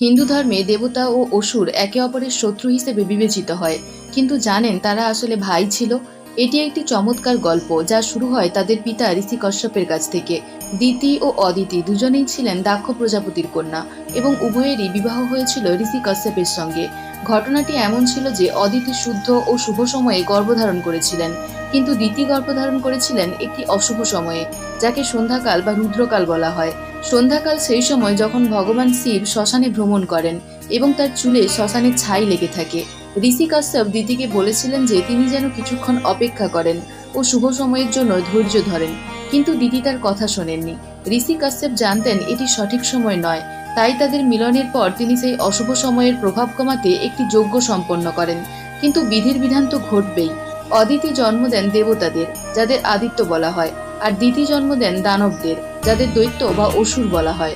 হিন্দু ধর্মে দেবতা ও অসুর একে অপরের শত্রু হিসেবে বিবেচিত হয়। কিন্তু জানেন তারা আসলে ভাই ছিল? এটি একটি চমৎকার গল্প যা শুরু হয় তাদের পিতা ঋষি কশ্যপের কাছ থেকে। দিতি ও অদিতি দুজনেই ছিলেন দাক্ষ প্রজাপতির কন্যা এবং উভয়েরই বিবাহ হয়েছিল ঋষি কশ্যপের সঙ্গে। ঘটনাটি এমন ছিল যে অদিতি শুদ্ধ ও শুভ সময়ে গর্ভধারণ করেছিলেন। কিন্তু দিতি গর্ভধারণ করেছিলেন একটি অশুভ সময়ে, যাকে সন্ধ্যাকাল বা রুদ্রকাল বলা হয়। সন্ধ্যাকাল সেই সময় যখন ভগবান শিব শ্মশানে ভ্রমণ করেন এবং তার চুলে শ্মশানের ছাই লেগে থাকে। ঋষি কাশ্যপ দিতিকে বলেছিলেন যে তিনি যেন কিছুক্ষণ অপেক্ষা করেন ও শুভ সময়ের জন্য ধৈর্য ধরেন, কিন্তু দিদি তার কথা শোনেননি। ঋষি কাশ্যপ জানতেন এটি সঠিক সময় নয়, তাই তাদের মিলনের পর তিনি সেই অশুভ সময়ের প্রভাব কমাতে একটি যজ্ঞ সম্পন্ন করেন। কিন্তু বিধির বিধান তো ঘটবেই। অদিতি জন্ম দেন দেবতাদের, যাদের আদিত্য বলা হয়, আর দিতি জন্ম দেন দানবদের, যাদের দৈত্য বা অসুর বলা হয়।